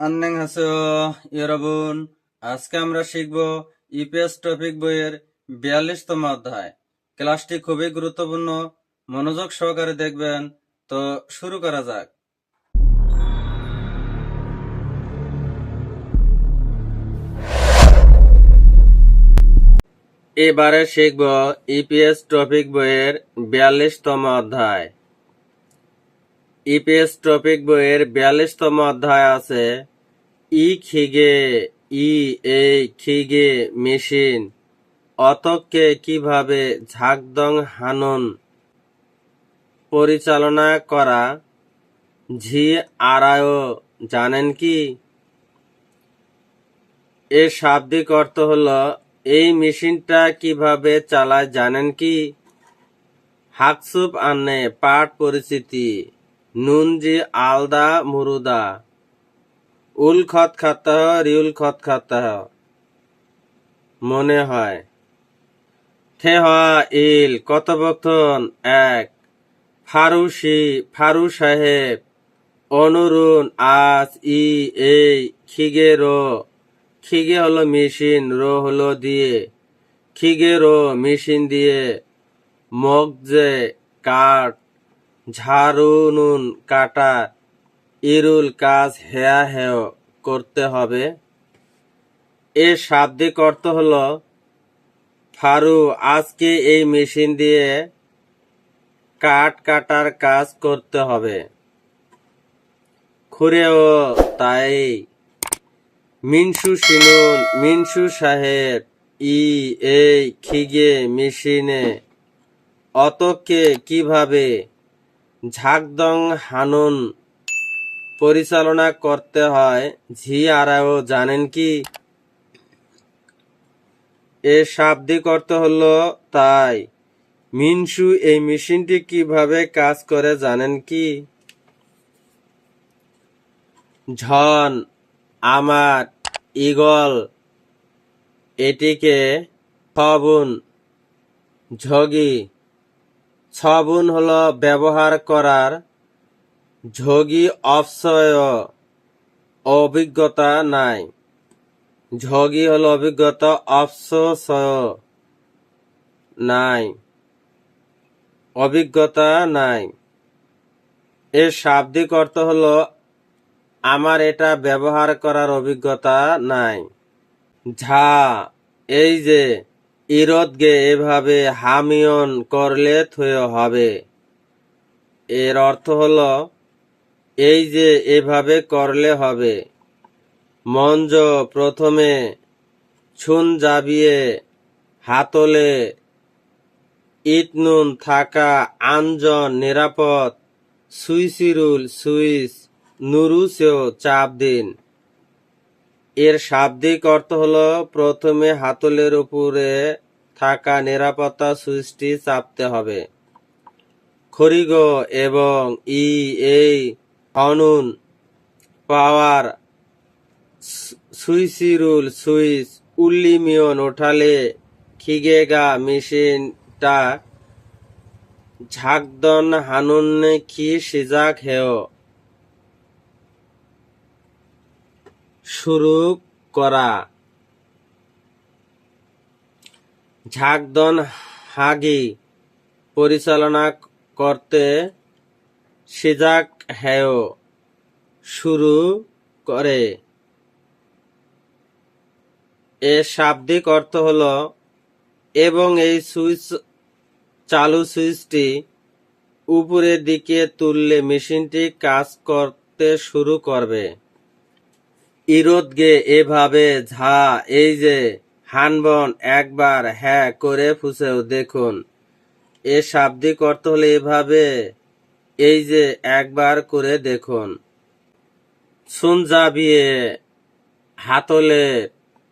আন্নেং হাসো, ইয়রবুন। আজকে আমরা শিখব ইপিএস টপিক বইয়ের বিয়াল্লিশতম অধ্যায়। ক্লাসটি খুবই গুরুত্বপূর্ণ, মনোযোগ সহকারে দেখবেন। তো শুরু করা যাক। এবারে শিখব ইপিএস টপিক বইয়ের বিয়াল্লিশতম অধ্যায়। ইপিএস টপিক বইয়ের বিয়াল্লিশতম অধ্যায় আছে ই খিগে, ই এই খিগে, মেশিন। অতককে কীভাবে ঝাকদং হানন? পরিচালনা করা ঝি আরায়, জানেন কি? এর শাব্দিক অর্থ হলো, এই মেশিনটা কীভাবে চালায় জানেন কি? হাকসুপ আনে পাঠ পরিচিতি নুনজি আলদা মুরুদা। উল খত খাতাহ রিউল খত খাতাহ মনে হয়। হওয়া ইল, কথোপকথন এক। ফারুসি, ফারু সাহেব, অনুরুন আজ ই, এই, খিগে, রো। খিগে হলো মেশিন, রো হলো দিয়ে। খিগে, রো, মেশিন দিয়ে। মগজে কাঠ ঝাড়ুনুন কাটা। ইরুল কাজ হেয়া হেয় করতে হবে। এর শাব্দিক অর্থ হলো, ফারু, আজকে এই মেশিন দিয়ে কাঠ কাটার কাজ করতে হবে। খুরেও তাই। মিনসু সিনুন মিনসু সাহেব, ই, এই, খিগে, মেশিনে, অতকে কীভাবে ঝাকদং হানুন পরিচালনা করতে হয়। ঝি আরাও জানেন কি? এর শাব্দিক অর্থ হলো তাই। মিনসু এই মেশিনটি কীভাবে কাজ করে জানেন কি? ঝন, আমার ইগল এটিকে ছবুন, ঝগি। ছবুন হলো ব্যবহার করার ঝগি অপসয় অভিজ্ঞতা নাই। ঝগি হল অভিজ্ঞতা অপসয় নাই। অভিজ্ঞতা নাই। এর শাব্দিক অর্থ হলো, আমার এটা ব্যবহার করার অভিজ্ঞতা নাই। ঝা, এই যে ইরদগে এভাবে হামিয়ন করলে থয় হবে। এর অর্থ হলো এই যে এভাবে করলে হবে। মঞ্জ প্রথমে ছুন জাবিয়ে হাতলে ইটনুন থাকা আঞ্জন নিরাপদ। সুইসিরুল সুইস নুরুসেও চাপ দিন। এর শাব্দিক অর্থ হলো প্রথমে হাতলের উপরে থাকা নিরাপত্তা সুইচটি চাপতে হবে। খরিগ এবং ই এই অনুন পাওয়ার, সুইসিরুল, সুইস, উল্লিমিয়ন ওঠালে খিগেগা মেশিনটা ঝাকদন হানুন্নে খি সিজাক হেয়? শুরু করা। ঝাকদন হাগি পরিচালনা করতে সিজাক হেয় শুরু করে। এর শাব্দিক অর্থ হলো, এবং এই সুইচ, চালু সুইচটি উপরের দিকে তুললে মেশিনটি কাজ করতে শুরু করবে। ইরোদগে এভাবে, ঝা, এই যে, হানবন, একবার হ্যাঁ করে ফুসেও দেখুন। এ শাব্দিক অর্থ হলে এভাবে এই যে একবার করে দেখুন। সুনজাবিয়ে হাতলে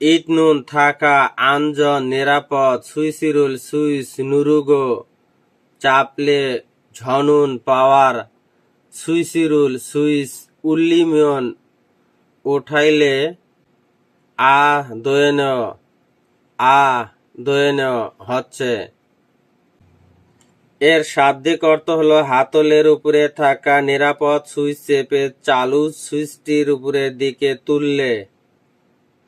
ইটনুন থাকা আঞ্জন নিরাপদ, সুইসিরুল সুইস নুরুগো চাপলে ঝনুন পাওয়ার, সুইসিরুল সুইস উল্লিমিয়ন উঠাইলে আহ দয়েন আহ দয়েন হচ্ছে। এর শাব্দিক অর্থ হলো হাতলের উপরে থাকা নিরাপদ সুইচ চেপে চালু সুইচটির উপরের দিকে তুললে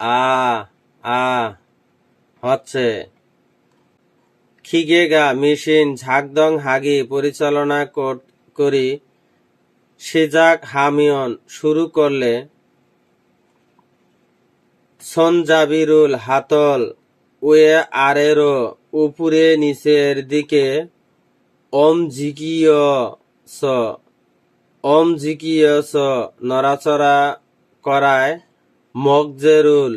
আ আ, হচ্ছে। খিগেগা মেশিন ঝাকদং হাগি পরিচালনা কর- সিজাক হামিয়ন শুরু করলে সনজাবিরুল হাতল ওয়ে আরেরও উপরে নিচের দিকে ওম জিকিয় স ওম জিকিয় স নড়াচড়া করায় মগজেরুল।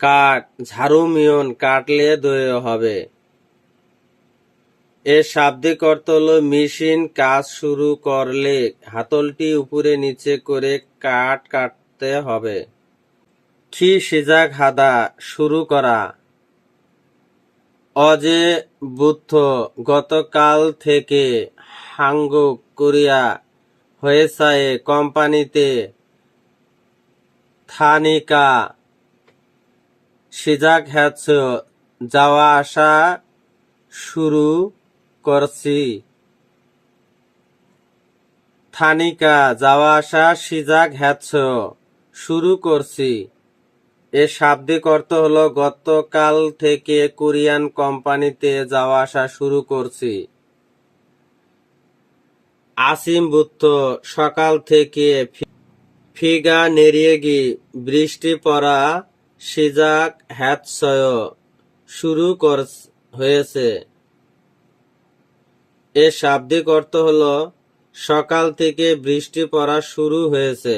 কাঠ ঝাড়ু মিয়ন কাটলে দয়ে হবে। এর শাব্দিক অর্থ মেশিন কাজ শুরু করলে হাতলটি উপরে নিচে করে কাঠ কাটতে হবে। খি সিজাক হাদা শুরু করা। অজে বুদ্ধ গতকাল থেকে হাঙ্গুক কোরিয়া হয়েসায়ে কোম্পানিতে থানিকা সিজাক হ্যাচ যাওয়া আসা শুরু করছি। থানিকা যাওয়া আসা সিজাক হ্যাচ শুরু করছি। এর শাব্দিক অর্থ হলো, গতকাল থেকে কোরিয়ান কোম্পানিতে যাওয়া আসা শুরু করছি। আসিম বুত্ত সকাল থেকে ফিগা নেরিয়েগি বৃষ্টি পড়া সিজাক হ্যাৎসয় শুরু কর হয়েছে। এর শাব্দিক অর্থ হলো, সকাল থেকে বৃষ্টি পড়া শুরু হয়েছে।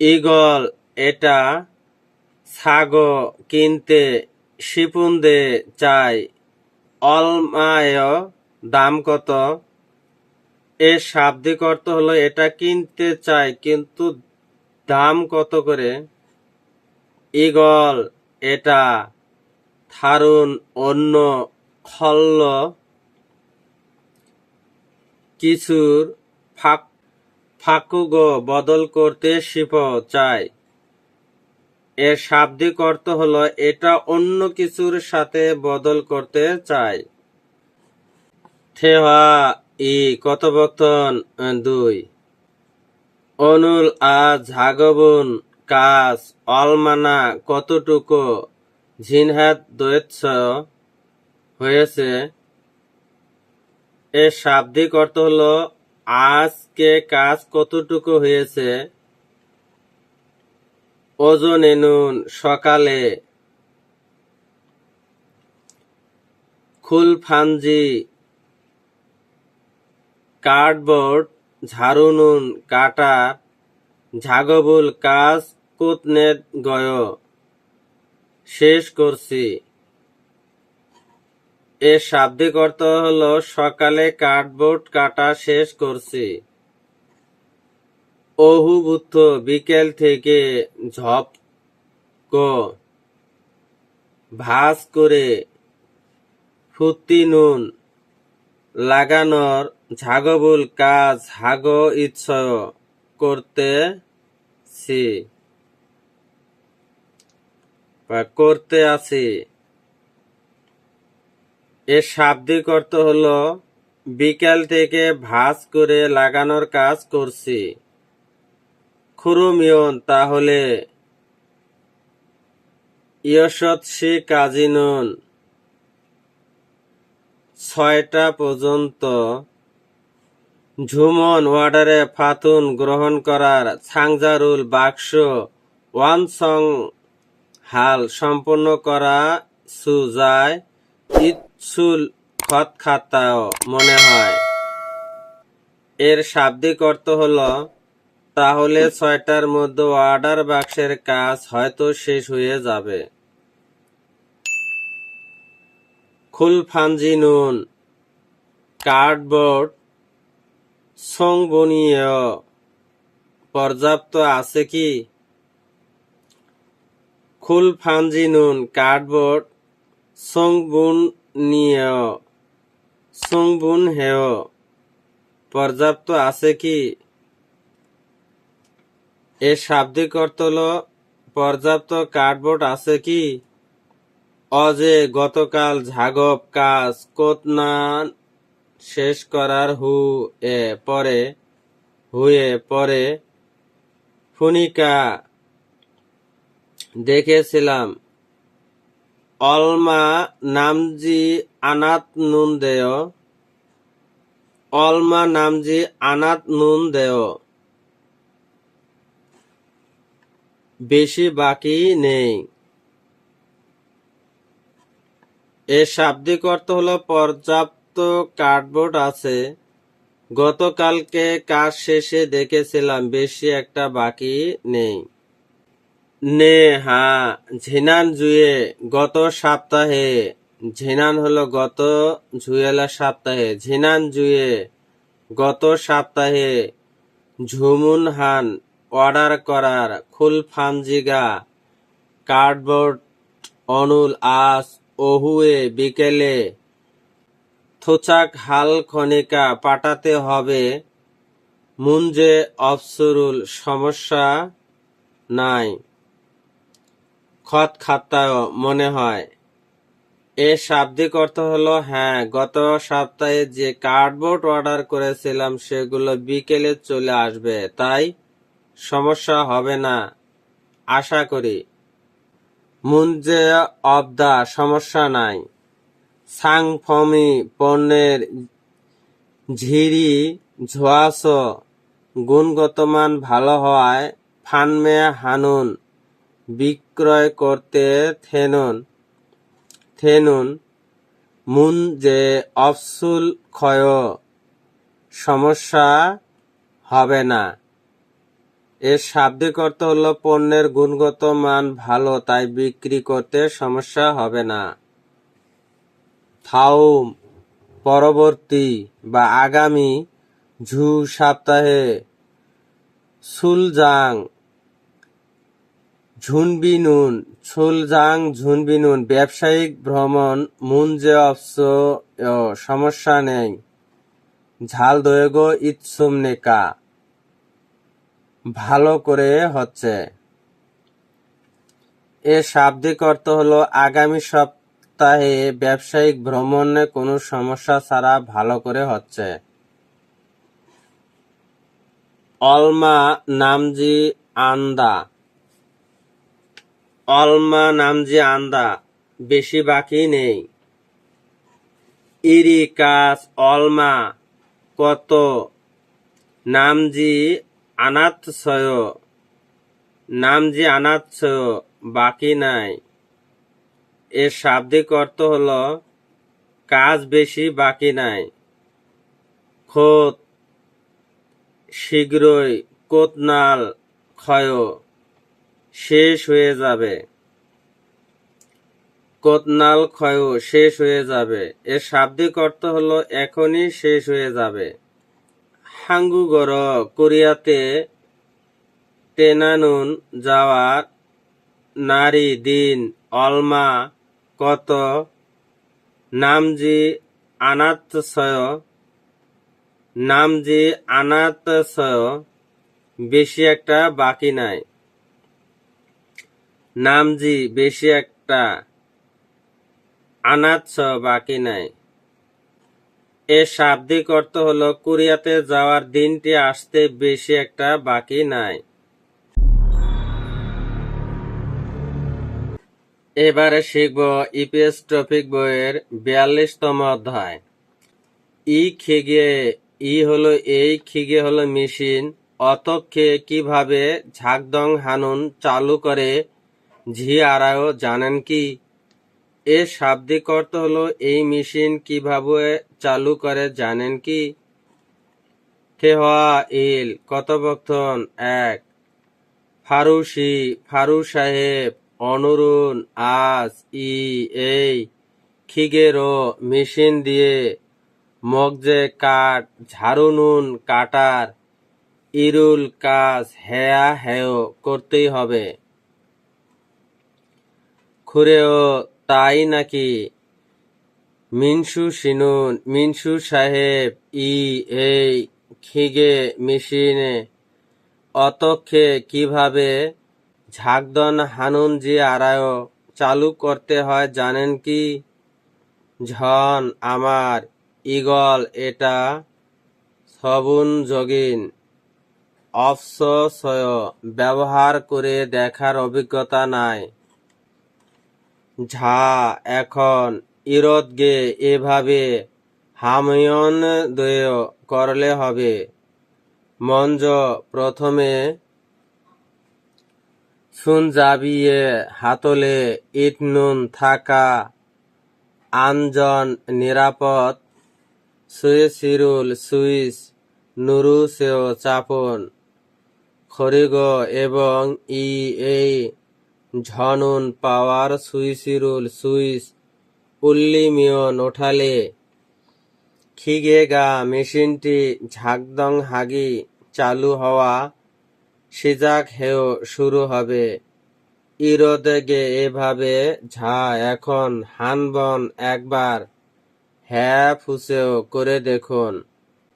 ইগল এটা ছাগো কিনতে শিপুন্দে চাই অলমায় দাম কত? এর শাব্দিক অর্থ হলো এটা কিনতে চাই, কিন্তু দাম কত করে? ইগল এটা থারুন অন্য খল্ল কিছুর ফাঁক, ফাঁকুগ বদল করতে শিপ চায় এর শাব্দিক অর্থ হলো এটা অন্য কিছুর সাথে বদল করতে চায়। থেওয়া ই কথোপকথন দুই। অনুল আজ ঝাগবুন কাজ অলমানা কতটুকু ঝিনহাত দৈত্য হয়েছে। এর শাব্দিক অর্থ হলো আজকে কাজ কতটুকু হয়েছে ওজন এনুন সকালে। খুলফাঞ্জি কার্ডবোর্ড ঝাড়ুনুন কাটা ঝাগবুল কাজ কুতনেট গয়। শেষ করছি। এর শাব্দিক অর্থ হলো সকালে কার্ডবোর্ড কাটা শেষ করছি। অহুবুদ্ধ বিকেল থেকে ঝপ ভাস করে ফুতি নুন লাগানোর ঝাগবুল কাজ হাগ ইচ্ছয় করতেছি বা করতে আছি এর শাব্দিক অর্থ হলো বিকেল থেকে ভাঁজ করে লাগানোর কাজ করছি। খুরুমিয়ন, তাহলে ইয়সৎসি কাজিনুন ছয়টা পর্যন্ত ঝুমন ওয়ার্ডারে ফাতুন গ্রহণ করার ছাংজারুল বাক্স ওয়ান সং হাল সম্পন্ন করা সুজায় ইৎসুল খত খাতাও মনে হয়। এর শাব্দিক অর্থ হলো তাহলে ছয়টার মধ্যে অর্ডার বাক্সের কাজ হয়তো শেষ হয়ে যাবে। খুলফাঞ্জি নুন কার্ডবোর্ড সংবনীয় পর্যাপ্ত আছে কি? খুলফাঞ্জি নুন কার্ডবোর্ড সংবনীয় সংবুন হেয় পর্যাপ্ত আছে কি? এর শাব্দিক অর্থ হলো, পর্যাপ্ত কার্ডবোর্ড আছে কি? অজে গতকাল ঝাগব কাজ কোতনা শেষ করার হু এ পরে হুয়ে পরে, ফুনিকা দেখেছিলাম। অলমা নামজি আনাত নুন দেয় অলমা নামজি আনাত নুন দেয় বেশি বাকি নেই। এর শাব্দিক অর্থ হলো পর্যাপ্ত কার্ডবোর্ড আছে। গতকালকে কাজ শেষে দেখেছিলাম বেশি একটা বাকি নেই। নে, হা, ঝিনান জুয়ে, গত সপ্তাহে। ঝিনান হলো গত জুয়েলা সপ্তাহে। ঝিনান জুয়ে, গত সপ্তাহে। ঝুমুন হান অর্ডার করার খুলফানজিগা, কার্ডবোর্ড, অনুল আস, ওহুয়ে, বিকেলে থোচাক হাল খনিকা পাঠাতে হবে। মুঞ্জে অফসরুল, সমস্যা নাই। খত খাত্তায় মনে হয়। এর শাব্দিক অর্থ হলো হ্যাঁ গত সপ্তাহে যে কার্ডবোর্ড অর্ডার করেছিলাম, সেগুলো বিকেলে চলে আসবে, তাই সমস্যা হবে না। আশা করি। মুঞ্জে অব দা, সমস্যা নাই। সাংফমি পণ্যের ঝিরি ঝোয়াস গুণগত মান ভালো হওয়ায় ফানমে হানুন, বিক্রয় করতে থেনুন থেনুন। মুন যে অফসুল ক্ষয়, সমস্যা হবে না। এর শাব্দিক অর্থ হলো, পণ্যের গুণগত মান ভালো, তাই বিক্রি করতে সমস্যা হবে না। থাউম, পরবর্তী বা আগামী ঝু সপ্তাহে সুলজাং, ঝুনবিনুন সুলজাং ঝুনবিনুন, ব্যবসায়িক ভ্রমণ মুনজে অফস সমস্যা নেই। ঝাল দয়েগো ইৎসুম নেকা ভালো করে হচ্ছে। এর শাব্দিক অর্থ হলো, আগামী সপ্তাহে ব্যবসায়িক ভ্রমণে কোনো সমস্যা ছাড়া ভালো করে হচ্ছে। অলমা নামজি আন্দা। অলমা নামজি আন্দা বেশি বাকি নেই। ইরি কাজ অলমা কত? নামজি আনাতসয় নামজি আনাতসয় বাকি নাই। এর শাব্দিক অর্থ হল, কাজ বেশি, বাকি নাই। খোত, শীঘ্রই কোতনাল ক্ষয়, শেষ হয়ে যাবে। কোতনাল ক্ষয় শেষ হয়ে যাবে। এর শাব্দিক অর্থ হলো, এখনই শেষ হয়ে যাবে। হাঙ্গুগর কোরিয়াতে টেনানুন যাওয়ার নারী দিন অলমা কত? নামজি আনাতসয় নামজি আনাতসয়, বেশি একটা বাকি নাই। নামজি বেশি একটা আনাতস বাকি নাই। এর শাব্দিক অর্থ হলো, কোরিয়াতে যাওয়ার দিনটি আসতে বেশি একটা বাকি নাই। এবারে শিখব ইপিএস টপিক বইয়ের বিয়াল্লিশতম অধ্যায়। ই খিগে, ই হলো এই, খিগে হলো মেশিন। অতক্ষে কীভাবে ঝাকদং হানুন চালু করে, ঝি আরাও জানেন কি? এর শাব্দিক অর্থ হলো, এই মেশিন কীভাবে চালু করে জানেন কি? থেহা ইল কথোপকথন এক, ফারুসি ফারু সাহেব, অনুরুন আজ ই, এই, খিগেরো, মেশিন দিয়ে, মগজে কাঠ ঝাড়ুনুন কাটার, ইরুল কাজ, হেয়া, হেয় করতেই হবে। খুরেও তাই নাকি? মিনসু সিনুন মিনসু সাহেব, ই, এই, খিগে মেশিনে। অতক্ষে কীভাবে ঝাকদন হানুন জি আরায় চালু করতে হয় জানেন কি? ঝন আমার, ইগল এটা সবুন যোগিন অফসয় ব্যবহার করে দেখার অভিজ্ঞতা নাই। ঝা, এখন ইরদ গে এভাবে হাময়ন দয় করলে হবে। মঞ্জ প্রথমে সুনজাবিয়ে হাতলে ইট নুন থাকা আনজন নিরাপদ। সুইসিরুল সুইস নুরু সেও চাপন। খরিগ এবং ই এই ঝনুন পাওয়ার সুইসিরুল সুইস উল্লিমিয়ন ওঠালে। খিগেগা মেশিনটি ঝাকদং হাগি চালু হওয়া, সিজাক হেও শুরু হবে। ইরোদেগে এভাবে ঝা এখন হানবন একবার হ্যাঁ ফুসেও করে দেখুন।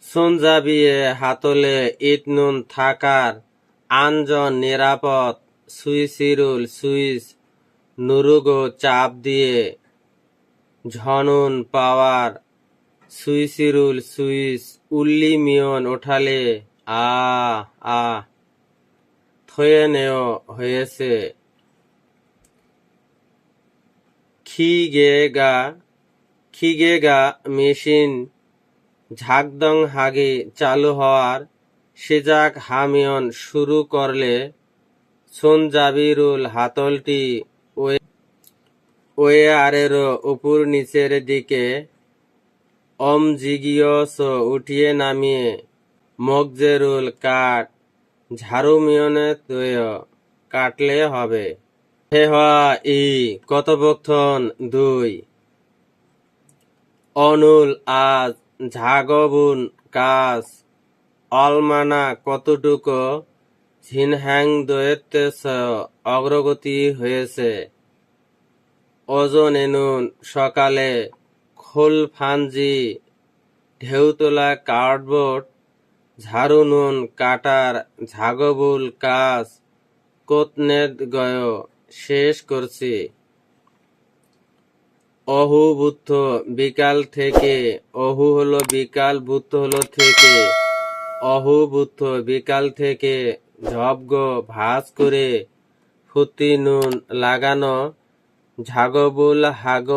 সুনজাবিয়ে হাতলে ইটনুন থাকার আনজন নিরাপদ সুইসিরুল সুইস নুরুগো চাপ দিয়ে ঝনুন পাওয়ার সুইসিরুল সুইস উল্লি মিয়ন ওঠালে, আ আ, থয়ে নেও হয়েছে। খিগেগা খিগেগা মেশিন ঝাকদং হাগে চালু হওয়ার সিজাক হামিয়ন শুরু করলে সোনজাবিরুল হাতলটি ওয়ে ওয়েয়ারের উপর নিচের দিকে অমজিগিয়স উঠিয়ে নামিয়ে মগজেরুল কাঠ ঝাড়ুমিয়নে তৈয় কাটলে হবে। হে ই কতপক্ষণ দুই। অনুল আজ ঝাগবুন কাজ, অলমানা কতটুকু ঝিনহ্যাং দয়েতেস অগ্রগতি হয়েছে। ওজন এনুন সকালে খোল ফানজি ঢেউতলা কার্ডবোর্ড, ঝাড়ু নুন, কাটার ঝাগবুল কাজ কোতনেদ গয় শেষ করছি। অহু বুদ্ধ, বিকাল থেকে, অহু হলো বিকাল, বুদ্ধ হলো থেকে। অহু বুদ্ধ, বিকাল থেকে ঝবগ ভাস করে ফুতি নুন লাগানো, ঝাগবুল হাগ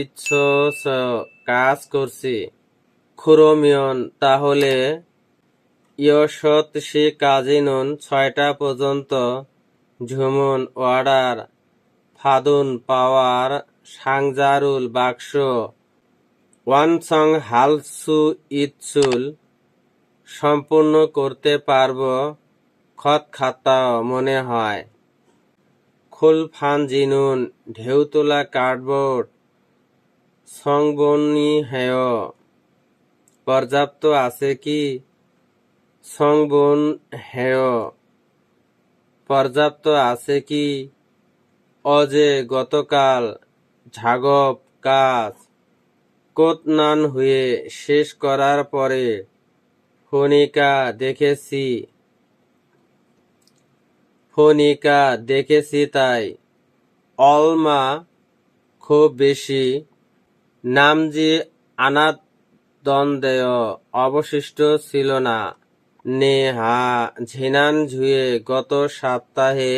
ইচ্ছ কাজ করছি। খুরমিয়ন, তাহলে ইয়সত সে কাজী নুন ছয়টা পর্যন্ত ঝুমুন অর্ডার, ফাদুন পাওয়ার সাংজারুল বাক্স, ওয়ানসং হালসু ইৎসুল সম্পূর্ণ করতে পারব। খত খাতা মনে হয়। খুলফান জিনুন ঢেউতলা কার্ডবোর্ড সংবনি হেয় পর্যাপ্ত আছে কি? সংবন হেয় পর্যাপ্ত আছে কি? অজে গতকাল ঝাগব কাজ, কোতনান হয়ে শেষ করার পরে ফনিকা দেখেছি। ফনিকা দেখেছি তাই। অলমা খুব বেশি নামজি আনাত দ্বন্দ্বেয় অবশিষ্ট ছিল না। নেহা ঝিনান ঝুয়ে গত সপ্তাহে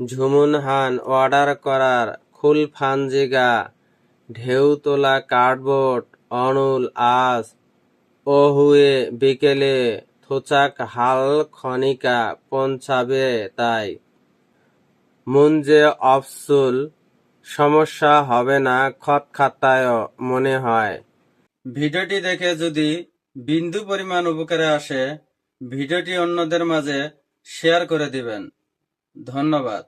ঝুমুনহান অর্ডার করার খুল ফানজিগা ঢেউ তোলা কার্ডবোর্ড, অনুল আজ ওহুয়ে বিকেলে থোচাক হাল খনিকা পৌঁছাবে তাই। মুঞ্জে অফসুল, সমস্যা হবে না খতখাতায় মনে হয়। ভিডিওটি দেখে যদি বিন্দু পরিমাণ উপকারে আসে, ভিডিওটি অন্যদের মাঝে শেয়ার করে দিবেন। ধন্যবাদ।